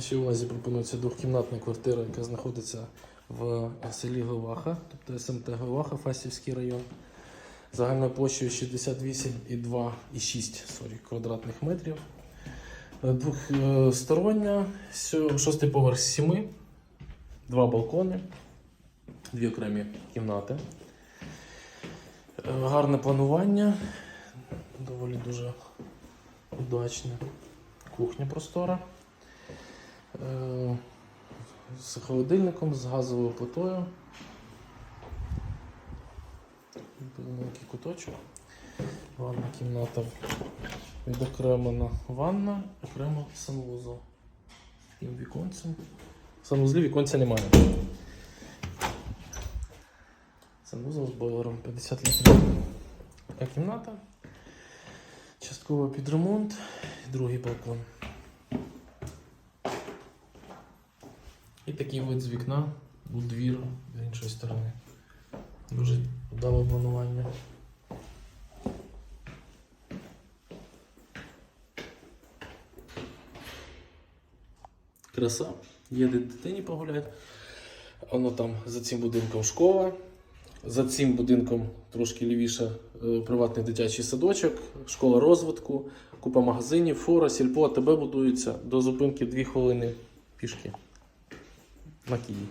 Ще увазі пропонується двохкімнатна квартира, яка знаходиться в селі Гливаха, тобто СМТ Гливаха, Фастівський район. Загальною площею 68,2,6 квадратних метрів. Е, Двохстороння, шостий поверх з сіми, два балкони, дві окремі кімнати. Е, Гарне планування, доволі дуже удачне. Кухня простора. Е, З холодильником, з газовою плитою. Маленький куточок. Ванна кімната відокремлена ванна, окремо санвузол. Таким віконцем. В санвузлі віконця немає. Санвузол з бойлером 50 літрів. Така кімната. Частково під ремонт. Другий балкон. І такий вид з вікна у двір з іншої сторони. Дуже вдале планування. Краса. Є де дитині погуляти. Воно там за цим будинком школа. За цим будинком трошки лівіше е, приватний дитячий садочок, школа розвитку, купа магазинів, фора, сільпо, АТБ будується. До зупинки 2 хвилини пішки Aqui.